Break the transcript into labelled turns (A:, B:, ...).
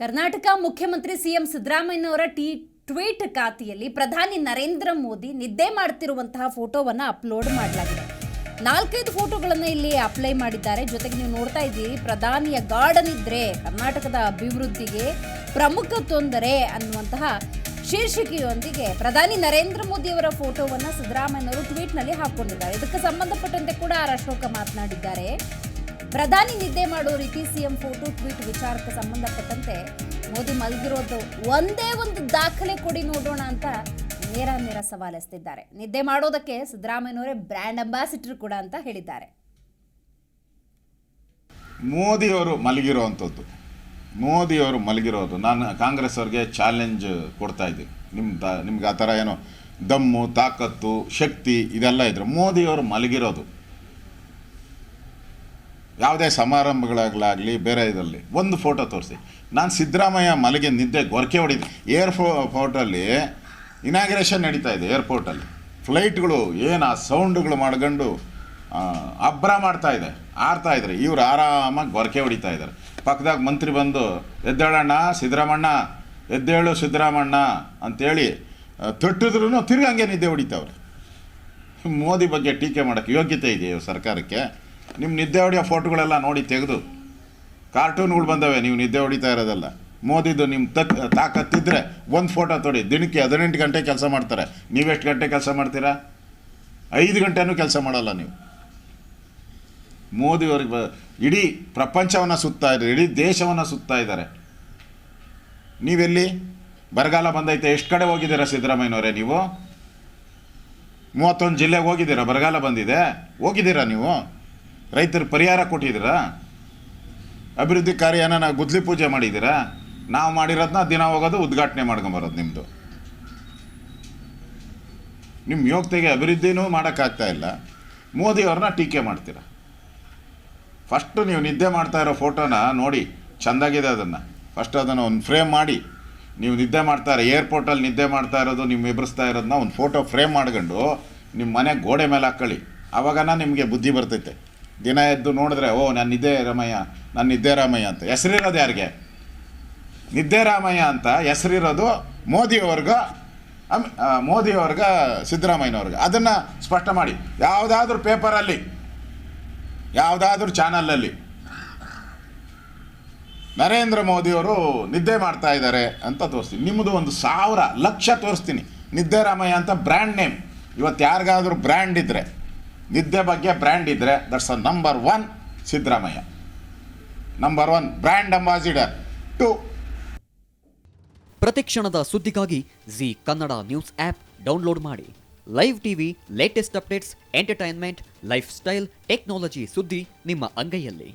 A: ಕರ್ನಾಟಕ ಮುಖ್ಯಮಂತ್ರಿ ಸಿಎಂ ಸಿದ್ದರಾಮಯ್ಯನವರ T tweet ಖಾತೆಯಲ್ಲಿ ಪ್ರಧಾನಿ ನರೇಂದ್ರ ಮೋದಿ ನಿದ್ದೆ ಮಾಡ್ತಿರುವಂತಹ ಫೋಟೋವನ್ನು ಅಪ್ಲೋಡ್ ಮಾಡಲಾಗಿದೆ. ನಾಲ್ಕೈದು ಫೋಟೋಗಳನ್ನು ಇಲ್ಲಿ ಅಪ್ಲೈ ಮಾಡಿದ್ದಾರೆ. ಜೊತೆಗೆ ನೀವು ನೋಡ್ತಾ ಇದ್ದೀರಿ, ಪ್ರಧಾನಿಯ ಗಾರ್ಡನ್ ಇದ್ರೆ ಕರ್ನಾಟಕದ ಅಭಿವೃದ್ಧಿಗೆ ಪ್ರಮುಖ ತೊಂದರೆ ಅನ್ನುವಂತಹ ಶೀರ್ಷಿಕೆಯೊಂದಿಗೆ ಪ್ರಧಾನಿ ನರೇಂದ್ರ ಮೋದಿ ಅವರ ಫೋಟೋವನ್ನ ಸಿದ್ದರಾಮಯ್ಯನವರು ಟ್ವೀಟ್ನಲ್ಲಿ ಹಾಕೊಂಡಿದ್ದಾರೆ. ಇದಕ್ಕೆ ಸಂಬಂಧಪಟ್ಟಂತೆ ಕೂಡ ಆರ್ ಅಶೋಕ ಮಾತನಾಡಿದ್ದಾರೆ. ಪ್ರಧಾನಿ ನಿದ್ದೆ ಮಾಡೋ ರೀತಿ ಸಿಎಂ ಫೋಟೋ, ಟ್ವೀಟ್ ವಿಚಾರಕ್ಕೆ ಸಂಬಂಧಪಟ್ಟಂತೆ ಮೋದಿ ಮಲಗಿರೋದು ಒಂದೇ ಒಂದು ದಾಖಲೆ ಕೊಡಿ ನೋಡೋಣ ಅಂತ ನೇರ ನೇರ ಸವಾಲೆಸ್ತಿದ್ದಾರೆ ನಿದ್ದೆ ಮಾಡೋದಕ್ಕೆ ಸಿದ್ದರಾಮಯ್ಯನವರೇ ಬ್ರ್ಯಾಂಡ್ ಅಂಬಾಸಿಡರ್ ಕೂಡ ಅಂತ ಹೇಳಿದ್ದಾರೆ.
B: ಮೋದಿಯವರು ಮಲಗಿರುವಂಥದ್ದು ಮೋದಿಯವರು ಮಲಗಿರೋದು. ನಾನು ಕಾಂಗ್ರೆಸ್ ಅವ್ರಿಗೆ ಚಾಲೆಂಜ್ ಕೊಡ್ತಾ ಇದ್ದೀನಿ. ನಿಮ್ಮ ತ, ನಿಮ್ಗೆ ಆ ಥರ ಏನೋ ದಮ್ಮು, ತಾಕತ್ತು, ಶಕ್ತಿ ಇದೆಲ್ಲ ಇದ್ದರು ಮೋದಿಯವರು ಮಲಗಿರೋದು. ಯಾವುದೇ ಸಮಾರಂಭಗಳಾಗಲಾಗಲಿ ಬೇರೆ ಇದರಲ್ಲಿ ಒಂದು ಫೋಟೋ ತೋರಿಸಿ. ನಾನು ಸಿದ್ದರಾಮಯ್ಯ ಮಲಗಿ ನಿದ್ದೆ ಗೊರಕೆ ಹೊಡಿದ್ದೆ ಏರ್ ಫೋ ಫೋರ್ಟಲ್ಲಿ ಇನಾಗ್ರೇಷನ್ ನಡೀತಾ ಇದೆ ಏರ್ಪೋರ್ಟಲ್ಲಿ ಫ್ಲೈಟ್ಗಳು ಏನು ಆ ಸೌಂಡ್ಗಳು ಮಾಡ್ಕೊಂಡು ಅಬ್ಬರ ಮಾಡ್ತಾ ಇದೆ, ಆರ್ತಾ ಇದ್ದಾರೆ. ಇವ್ರು ಆರಾಮಾಗಿ ಗೊರಕೆ ಹೊಡಿತಾ ಇದ್ದಾರೆ. ಪಕ್ಕದಾಗ ಮಂತ್ರಿ ಬಂದು, ಎದ್ದೇಳಣ್ಣ, ಸಿದ್ದರಾಮಣ್ಣ, ಎದ್ದೇಳು ಸಿದ್ದರಾಮಣ್ಣ ಅಂತೇಳಿ ತೊಟ್ಟಿದ್ರು ತಿರ್ಗಿ ಹಂಗೆ ನಿದ್ದೆ ಹೊಡಿತಾವ್ರೆ. ಮೋದಿ ಬಗ್ಗೆ ಟೀಕೆ ಮಾಡೋಕ್ಕೆ ಯೋಗ್ಯತೆ ಇದೆಯಾ ಸರ್ಕಾರಕ್ಕೆ? ನಿಮ್ಮ ನಿದ್ದೆ ಹೊಡೆಯೋ ಫೋಟೋಗಳೆಲ್ಲ ನೋಡಿ ತೆಗೆದು. ಕಾರ್ಟೂನ್ಗಳು ಬಂದವೆ, ನೀವು ನಿದ್ದೆ ಹೊಡಿತಾ ಇರೋದಲ್ಲ. ಮೋದಿದು ನಿಮ್ಮ ತಕ್, ತಾಕತ್ತಿದ್ರೆ ಒಂದು ಫೋಟೋ ತೊಡಿ. ದಿನಕ್ಕೆ ಹದಿನೆಂಟು ಗಂಟೆ ಕೆಲಸ ಮಾಡ್ತಾರೆ. ನೀವೆಷ್ಟು ಗಂಟೆ ಕೆಲಸ ಮಾಡ್ತೀರಾ? ಐದು ಗಂಟೆನೂ ಕೆಲಸ ಮಾಡಲ್ಲ ನೀವು. ಮೋದಿಯವ್ರಿಗೆ ಬ, ಇಡೀ ಪ್ರಪಂಚವನ್ನು ಸುತ್ತಾ ಇದ್ದಾರೆ, ಇಡೀ ದೇಶವನ್ನು ಸುತ್ತಾ ಇದ್ದಾರೆ. ನೀವೆಲ್ಲಿ? ಬರಗಾಲ ಬಂದೈತೆ, ಎಷ್ಟು ಕಡೆ ಹೋಗಿದ್ದೀರಾ ಸಿದ್ದರಾಮಯ್ಯನವರೇ ನೀವು? ಮೂವತ್ತೊಂದು ಜಿಲ್ಲೆಗೆ ಹೋಗಿದ್ದೀರಾ? ಬರಗಾಲ ಬಂದಿದೆ? ಹೋಗಿದ್ದೀರಾ ನೀವು? ರೈತರ ಪರಿಹಾರ ಕೊಟ್ಟಿದ್ದೀರಾ? ಅಭಿವೃದ್ಧಿ ಕಾರ್ಯನ ನಾವು ಗುದ್ಲಿ ಪೂಜೆ ಮಾಡಿದ್ದೀರಾ? ನಾವು ಮಾಡಿರೋದನ್ನ ದಿನ ಹೋಗೋದು ಉದ್ಘಾಟನೆ ಮಾಡ್ಕೊಂಬರೋದು ನಿಮ್ಮದು ನಿಮ್ಮ ಯೋಗ್ಯತೆಗೆ ಅಭಿವೃದ್ಧಿನೂ ಮಾಡೋಕ್ಕಾಗ್ತಾ ಇಲ್ಲ. ಮೋದಿಯವ್ರನ್ನ ಟೀಕೆ ಮಾಡ್ತೀರಾ? ಫಸ್ಟು ನೀವು ನಿದ್ದೆ ಮಾಡ್ತಾ ಇರೋ ಫೋಟೋನ ನೋಡಿ, ಚೆಂದಾಗಿದೆ ಅದನ್ನು. ಫಸ್ಟ್ ಅದನ್ನು ಒಂದು ಫ್ರೇಮ್ ಮಾಡಿ, ನೀವು ನಿದ್ದೆ ಮಾಡ್ತಾರೆ ಏರ್ಪೋರ್ಟಲ್ಲಿ ನಿದ್ದೆ ಮಾಡ್ತಾ ಇರೋದು ನಿಮ್ಮ ಎಬ್ಬರಿಸ್ತಾ ಇರೋದನ್ನ ಒಂದು ಫೋಟೋ ಫ್ರೇಮ್ ಮಾಡ್ಕೊಂಡು ನಿಮ್ಮ ಮನೆ ಗೋಡೆ ಮೇಲೆ ಹಾಕ್ಕೊಳ್ಳಿ ಆವಾಗನ ನಿಮಗೆ ಬುದ್ಧಿ ಬರ್ತೈತೆ. ದಿನ ಎದ್ದು ನೋಡಿದ್ರೆ, ಓ ನಾನು ನಿದ್ದೆ ರಾಮಯ್ಯ ನಾನು ನಿದ್ದೆ ರಾಮಯ್ಯ ಅಂತ. ಹೆಸರಿರೋದು ಯಾರಿಗೆ? ನಿದ್ದೆ ರಾಮಯ್ಯ ಅಂತ ಹೆಸರಿರೋದು ಮೋದಿಯವ್ರಿಗ ಮೋದಿ ಮೋದಿಯವ್ರಿಗ, ಸಿದ್ದರಾಮಯ್ಯನವ್ರಿಗೆ. ಅದನ್ನು ಸ್ಪಷ್ಟ ಮಾಡಿ. ಯಾವುದಾದ್ರೂ ಪೇಪರಲ್ಲಿ, ಯಾವುದಾದ್ರೂ ಚಾನಲಲ್ಲಿ, ನರೇಂದ್ರ ಮೋದಿಯವರು ನಿದ್ದೆ ಮಾಡ್ತಾ ಇದ್ದಾರೆ ಅಂತ ತೋರಿಸ್ತೀನಿ. ನಿಮ್ಮದು ಒಂದು ಸಾವಿರ ಲಕ್ಷ ತೋರಿಸ್ತೀನಿ. ನಿದ್ದೆ ರಾಮಯ್ಯ ಅಂತ ಬ್ರ್ಯಾಂಡ್ ನೇಮ್. ಇವತ್ತು ಯಾರಿಗಾದ್ರೂ ಬ್ರ್ಯಾಂಡ್ ಇದ್ದರೆ ನಿದ್ದೆ ಬಗ್ಗೆ ಬ್ರ್ಯಾಂಡ್ ಇದ್ದರೆ that's a number one Siddaramaiah. Number one brand ambassador to
C: ಪ್ರತಿಕ್ಷಣದ ಸುದ್ದಿಗಾಗಿ Zee Kannada news app download ಮಾಡಿ. Live TV latest updates entertainment lifestyle technology ಸುದ್ದಿ ನಿಮ್ಮ ಅಂಗೈಯಲ್ಲಿ.